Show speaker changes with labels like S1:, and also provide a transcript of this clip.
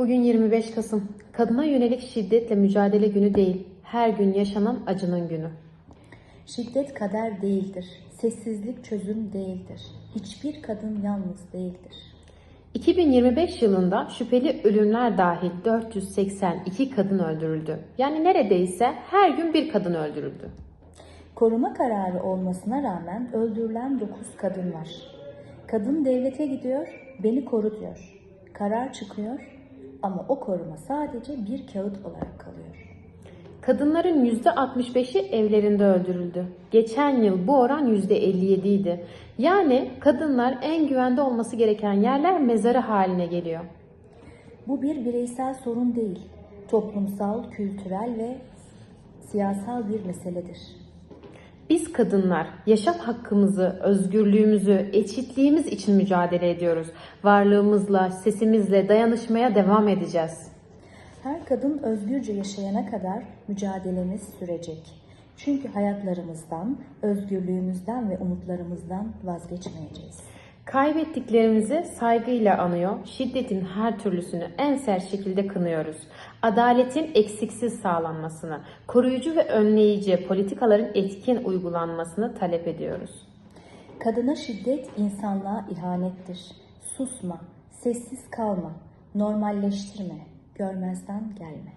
S1: Bugün 25 Kasım. Kadına yönelik şiddetle mücadele günü değil, her gün yaşanan acının günü.
S2: Şiddet kader değildir. Sessizlik çözüm değildir. Hiçbir kadın yalnız değildir.
S1: 2025 yılında şüpheli ölümler dahil 482 kadın öldürüldü. Yani neredeyse her gün bir kadın öldürüldü.
S2: Koruma kararı olmasına rağmen öldürülen 9 kadın var. Kadın devlete gidiyor, beni koru diyor. Karar çıkıyor ama o koruma sadece bir kağıt olarak kalıyor.
S1: Kadınların %65'i evlerinde öldürüldü. Geçen yıl bu oran %57 idi. Yani kadınlar en güvende olması gereken yerler mezarı haline geliyor.
S2: Bu bir bireysel sorun değil, toplumsal, kültürel ve siyasal bir meseledir.
S1: Biz kadınlar yaşam hakkımızı, özgürlüğümüzü, eşitliğimiz için mücadele ediyoruz. Varlığımızla, sesimizle dayanışmaya devam edeceğiz.
S2: Her kadın özgürce yaşayana kadar mücadelemiz sürecek. Çünkü hayatlarımızdan, özgürlüğümüzden ve umutlarımızdan vazgeçmeyeceğiz.
S1: Kaybettiklerimizi saygıyla anıyor, şiddetin her türlüsünü en sert şekilde kınıyoruz. Adaletin eksiksiz sağlanmasını, koruyucu ve önleyici politikaların etkin uygulanmasını talep ediyoruz.
S2: Kadına şiddet insanlığa ihanettir. Susma, sessiz kalma, normalleştirme, görmezden gelme.